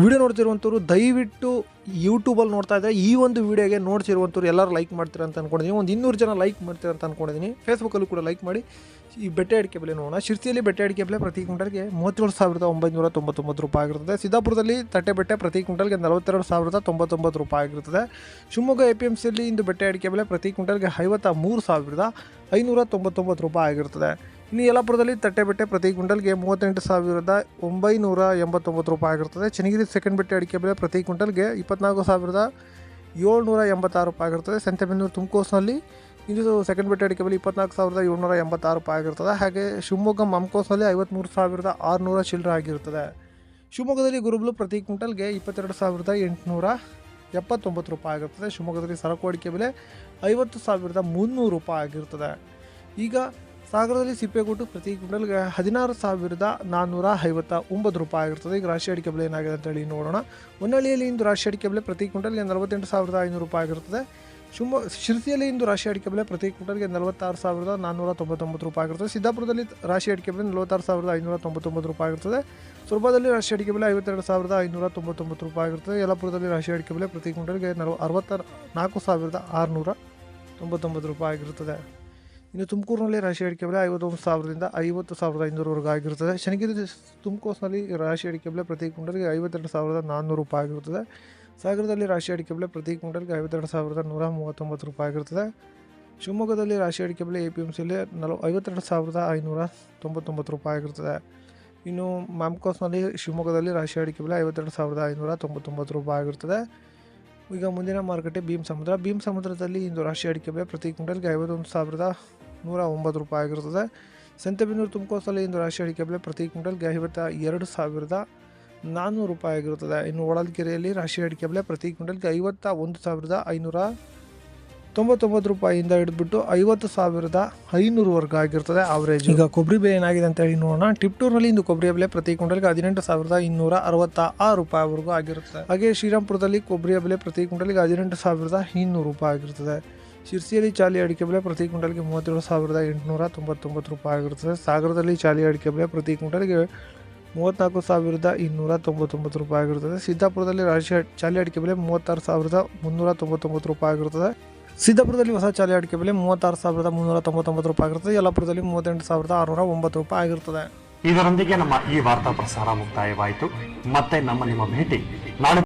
Video ನೋಡ್ತಿರುವಂಥವ್ರು ದಯವಿಟ್ಟು ಯೂಟ್ಯೂಬಲ್ಲಿ ನೋಡ್ತಾ ಇದ್ದರೆ ಈ ಒಂದು ವಿಡಿಯೋಗೆ ನೋಡ್ತಿರುವಂಥವ್ರು ಎಲ್ಲರೂ ಲೈಕ್ ಮಾಡ್ತೀರಾ ಅಂತ ಅನ್ಕೊಂಡಿದ್ದೀನಿ. ಒಂದು ಇನ್ನೂರು ಜನ ಲೈಕ್ ಮಾಡ್ತೀರ ಅಂತ ಅಂದ್ಕೊಂಡಿದ್ದೀನಿ ಫೇಸ್ಬುಕ್ಕಲ್ಲೂ ಕೂಡ ಲೈಕ್ ಮಾಡಿ. ಈ ಬೆಟ್ಟೆ ಅಡಿಕೆ ಬೆಲೆ ನೋಡೋಣ. ಶಿರ್ಸಿಯಲ್ಲಿ ಬೆಟ್ಟೆ ಅಡಿಕೆ ಬೆಲೆ ಪ್ರತಿ ಕ್ವಿಂಟಲ್ಗೆ ಮೂವತ್ತೇಳು ಸಾವಿರದ ಒಂಬೈನೂರ ತೊಂಬತ್ತೊಂಬತ್ತು ರೂಪಾಯಿ ಆಗಿರ್ತದೆ. ಸಿದ್ದಾಪುರದಲ್ಲಿ ತಟ್ಟೆ ಬೆಟ್ಟೆ ಪ್ರತಿ ಕ್ವಿಂಟಲ್ಗೆ ನಲವತ್ತೆರಡು ಸಾವಿರದ ತೊಂಬತ್ತೊಂಬತ್ತು ರೂಪಾಯಿ ಆಗಿರ್ತದೆ. ಶಿವಮೊಗ್ಗ ಎ ಪಿ ಎಂ ಸಿಯಲ್ಲಿ ಇಂದು ಬೆಟ್ಟೆ ಅಡಿಕೆ ಬೆಲೆ ಪ್ರತಿ ಕ್ವಿಂಟಲ್ಗೆ ಐವತ್ತ ಮೂರು ಸಾವಿರದ ಐನೂರ ತೊಂಬತ್ತೊಂಬತ್ತು ರೂಪಾಯಿ ಆಗಿರ್ತದೆ. ಇನ್ನು ಯಲ್ಲಾಪುರದಲ್ಲಿ ತಟ್ಟೆ ಬೆಟ್ಟೆ ಪ್ರತಿ ಕ್ವಿಂಟಲ್ಗೆ ಮೂವತ್ತೆಂಟು ಸಾವಿರದ ಒಂಬೈನೂರ ಎಂಬತ್ತೊಂಬತ್ತು ರೂಪಾಯಿ ಆಗಿರ್ತದೆ. ಚನ್ನಗಿರಿ ಸೆಕೆಂಡ್ ಬೆಟ್ಟೆ ಅಡಿಕೆ ಬೆಲೆ ಪ್ರತಿ ಕ್ವಿಂಟಲ್ಗೆ ಇಪ್ಪತ್ನಾಲ್ಕು ಸಾವಿರದ ಏಳ್ನೂರ ಎಂಬತ್ತಾರು ರೂಪಾಯಿ ಆಗಿರ್ತದೆ. ಸಂತೆಬೆನ್ನೂರು ತುಮಕೋಸ್ನಲ್ಲಿ ಇದು ಸೆಕೆಂಡ್ ಬೆಟ್ಟೆ ಅಡಿಕೆ ಬೆಲೆ ಇಪ್ಪತ್ನಾಲ್ಕು ಸಾವಿರದ ಏಳ್ನೂರ ಎಂಬತ್ತಾರು ರೂಪಾಯಿ ಆಗಿರ್ತದೆ. ಹಾಗೆ ಶಿವಮೊಗ್ಗ ಮಮ್ಕೋಸ್ನಲ್ಲಿ ಐವತ್ತ್ಮೂರು ಸಾವಿರದ ಆರುನೂರ ಚಿಲ್ಲರೆ ಆಗಿರ್ತದೆ. ಶಿವಮೊಗ್ಗದಲ್ಲಿ ಗುರುಬ್ಲು ಪ್ರತಿ ಕ್ವಿಂಟಲ್ಗೆ ಇಪ್ಪತ್ತೆರಡು ಸಾವಿರದ ಎಂಟುನೂರ ಎಪ್ಪತ್ತೊಂಬತ್ತು ರೂಪಾಯಿ ಆಗಿರ್ತದೆ. ಶಿವಮೊಗ್ಗದಲ್ಲಿ ಸರಕು ಅಡಿಕೆ ಬೆಲೆ ಐವತ್ತು ಸಾವಿರದ ಮುನ್ನೂರು ರೂಪಾಯಿ ಆಗಿರ್ತದೆ. ಈಗ ಸಾಗರದಲ್ಲಿ ಸಿಪ್ಪೆಗೊಟ್ಟು ಪ್ರತಿ ಕ್ವಿಂಟಲ್ಗೆ ಹದಿನಾರು ಸಾವಿರದ ನಾನ್ನೂರ ಐವತ್ತ ಒಂಬತ್ತು ರೂಪಾಯಿ ಆಗಿರ್ತದೆ. ಈಗ ರಾಶಿ ಅಡಿಕೆ ಬೆಲೆ ಏನಾಗಿದೆ ಅಂತೇಳಿ ನೋಡೋಣ. ಹೊನ್ನಳ್ಳಿಯಲ್ಲಿ ಇಂದು ರಾಶಿ ಅಡಿಕೆ ಬೆಲೆ ಪ್ರತಿ ಕ್ವಿಂಟಲ್ಗೆ ನಲವತ್ತೆಂಟು ಸಾವಿರದ ಐನೂರು ರೂಪಾಯಿ ಆಗಿರ್ತದೆ. ಶಿವಮೊ ಶಿರಸಿಯಲ್ಲಿ ಇಂದು ರಾಶಿ ಅಡಿಕೆ ಬೆಲೆ ಪ್ರತಿ ಕ್ವಿಂಟಲ್ಗೆ ನಲವತ್ತಾರು ಸಾವಿರದ ನಾನ್ನೂರ ತೊಂಬತ್ತೊಂಬತ್ತು ರೂಪಾಯಿ ಆಗಿರ್ತದೆ. ಸಿದ್ದಾಪುರದಲ್ಲಿ ರಾಶಿ ಅಡಿಕೆ ಬೆಲೆ ನಲವತ್ತಾರು ಸಾವಿರದ ಐನೂರ ತೊಂಬತ್ತೊಂಬತ್ತು ರೂಪಾಯಿ ಆಗಿರ್ತದೆ. ಸುರಭದಲ್ಲಿ ರಾಶಿ ಅಡಿಕೆ ಬೆಲೆ ಐವತ್ತೆರಡು ಸಾವಿರದ ಐನೂರ ತೊಂಬತ್ತೊಂಬತ್ತು ರೂಪಾಯಿ ಆಗಿರ್ತದೆ. ಯಲ್ಲಾಪುರದಲ್ಲಿ ರಾಶಿ ಅಡಿಕೆ ಬೆಲೆ ಪ್ರತಿ ಕ್ವಿಂಟಲ್ಗೆ ನಲವ ಅರವತ್ತ ನಾಲ್ಕು ಸಾವಿರದ ಆರುನೂರ ತೊಂಬತ್ತೊಂಬತ್ತು ರೂಪಾಯಿ ಆಗಿರುತ್ತದೆ ಇನ್ನು ತುಮಕೂರಿನಲ್ಲಿ ರಾಶಿ ಅಡಿಕೆ ಬೆಲೆ ಐವತ್ತೊಂದು ಸಾವಿರದಿಂದ ಐವತ್ತು ಸಾವಿರದ ಐನೂರವರೆಗೂ ಆಗಿರುತ್ತದೆ. ಶನಿಗಿರಿ ತುಮಕೋಸ್ನಲ್ಲಿ ರಾಶಿ ಅಡಿಕೆ ಬೆಲೆ ಪ್ರತಿ ಕ್ವಿಂಟಲ್ಗೆ ಐವತ್ತೆರಡು ಸಾವಿರದ ನಾನ್ನೂರು ರೂಪಾಯಿ ಆಗಿರುತ್ತದೆ. ಸಾಗರದಲ್ಲಿ ರಾಶಿ ಅಡಿಕೆ ಬೆಲೆ ಪ್ರತಿ ಕ್ವಿಂಟಲ್ಗೆ ಐವತ್ತೆರಡು ಸಾವಿರದ ನೂರ ಮೂವತ್ತೊಂಬತ್ತು ರೂಪಾಯಿ ಆಗಿರುತ್ತದೆ. ಶಿವಮೊಗ್ಗದಲ್ಲಿ ರಾಶಿ ಅಡಿಕೆ ಬೆಲೆ ಎ ಪಿ ಎಂ ಸಿಲಿ ನಲ ಐವತ್ತೆರಡು ಸಾವಿರದ ಐನೂರ ತೊಂಬತ್ತೊಂಬತ್ತು ರೂಪಾಯಿ ಆಗಿರುತ್ತದೆ. ಇನ್ನು ಮ್ಯಾಮ್ಕೋಸ್ನಲ್ಲಿ ಶಿವಮೊಗ್ಗದಲ್ಲಿ ರಾಶಿ ಅಡಿಕೆ ಬೆಲೆ ಐವತ್ತೆರಡು ಸಾವಿರದ ಐನೂರ ತೊಂಬತ್ತೊಂಬತ್ತು ರೂಪಾಯಿ ಆಗಿರುತ್ತದೆ. ಈಗ ಮುಂದಿನ ಮಾರುಕಟ್ಟೆ ಭೀಮ್ ಸಮುದ್ರ. ಭೀಮ್ ಸಮುದ್ರದಲ್ಲಿ ಇಂದು ರಾಶಿ ಅಡಿಕೆ ಬೆಲೆ ಪ್ರತಿ ಕ್ವಿಂಟಲ್ಗೆ ಐವತ್ತೊಂದು ಸಾವಿರದ ನೂರ ಒಂಬತ್ತು ರೂಪಾಯಿ ಆಗಿರುತ್ತದೆ. ಸಂತೆಬೆನ್ನೂರು ತುಮಕೋಸಲ್ಲಿ ಇಂದು ರಾಶಿ ಅಡಿಕೆ ಬೆಲೆ ಪ್ರತಿ ಕ್ವಿಂಟಲ್ಗೆ ಐವತ್ತ ಎರಡು ಸಾವಿರದ ನಾನ್ನೂರು ರೂಪಾಯಿ ಆಗಿರುತ್ತದೆ. ಇನ್ನು ಹೊಳಲ್ಕೆರೆಯಲ್ಲಿ ರಾಶಿ ಅಡಿಕೆ ಬೆಲೆ ಪ್ರತಿ ಕ್ವಿಂಟಲ್ಗೆ ಐವತ್ತ ಒಂದು ಸಾವಿರದ ಐನೂರ ತೊಂಬತ್ತೊಂಬತ್ತು ರೂಪಾಯಿಯಿಂದ ಹಿಡಿದ್ಬಿಟ್ಟು ಐವತ್ತು ಸಾವಿರದ ಐನೂರುವರೆಗೂ ಆಗಿರ್ತದೆ ಆವರೇಜ್ ಈಗ ಕೊಬ್ಬರಿ ಬೆಲೆ ಏನಾಗಿದೆ ಅಂತ ಹೇಳಿ ನೋಡೋಣ. ಟಿಪ್ಟೂರ್ನಲ್ಲಿ ಇಂದು ಕೊಬ್ಬರಿ ಬೆಲೆ ಪ್ರತಿ ಕ್ವಿಂಟಲ್ಗೆ ಹದಿನೆಂಟು ಸಾವಿರದ ಇನ್ನೂರ ಅರವತ್ತ ಆರು ರೂಪಾಯಿವರೆಗೂ ಆಗಿರುತ್ತದೆ ಹಾಗೆ ಶ್ರೀರಾಮ್ಪುರದಲ್ಲಿ ಕೊಬ್ಬರಿಯ ಬೆಲೆ ಪ್ರತಿ ಕ್ವಿಂಟಲ್ಗೆ ಹದಿನೆಂಟು ಸಾವಿರದ ಇನ್ನೂರು ರೂಪಾಯಿ ಆಗಿರುತ್ತದೆ ಶಿರ್ಸಿಯಲ್ಲಿ ಚಾಲಿ ಅಡಿಕೆ ಬೆಲೆ ಪ್ರತಿ ಕ್ವಿಂಟಲ್ಗೆ ಮೂವತ್ತೇಳು ಸಾವಿರದ ಎಂಟುನೂರ ತೊಂಬತ್ತೊಂಬತ್ತು ರೂಪಾಯಿ ಆಗಿರುತ್ತದೆ ಸಾಗರದಲ್ಲಿ ಚಾಲಿ ಅಡಿಕೆ ಬೆಲೆ ಪ್ರತಿ ಕ್ವಿಂಟಲ್ಗೆ ಮೂವತ್ತ್ನಾಲ್ಕು ಸಾವಿರದ ಇನ್ನೂರ ತೊಂಬತ್ತೊಂಬತ್ತು ರೂಪಾಯಿ ಆಗಿರುತ್ತದೆ ಸಿದ್ದಾಪುರದಲ್ಲಿ ರಾಶಿ ಚಾಲಿ ಅಡಿಕೆ ಬೆಲೆ ಮೂವತ್ತಾರು ಸಾವಿರದ ಮುನ್ನೂರ ತೊಂಬತ್ತೊಂಬತ್ತು ರೂಪಾಯಿ ಆಗಿರುತ್ತದೆ ಸಿದ್ದಾಪುರದಲ್ಲಿ ಹೊಸ ಚಾಲಿ ಅಡಿಕೆ ಬೆಲೆ ಮೂವತ್ತಾರು ಸಾವಿರದ ಮುನ್ನೂರ ತೊಂಬತ್ತೊಂಬತ್ತು ರೂಪಾಯಿ ಆಗಿರುತ್ತದೆ ಯಲ್ಲಾಪುರದಲ್ಲಿ ಮೂವತ್ತೆಂಟು ಸಾವಿರದ ಆರುನೂರ ಒಂಬತ್ತು ರೂಪಾಯಿ ಆಗಿರುತ್ತದೆ ಇದರೊಂದಿಗೆ ನಮ್ಮ ಈ ವಾರ್ತಾ ಪ್ರಸಾರ ಮುಕ್ತಾಯವಾಯಿತು. ಮತ್ತೆ ನಮ್ಮ ನಿಮ್ಮ ಭೇಟಿ ನಾಳೆ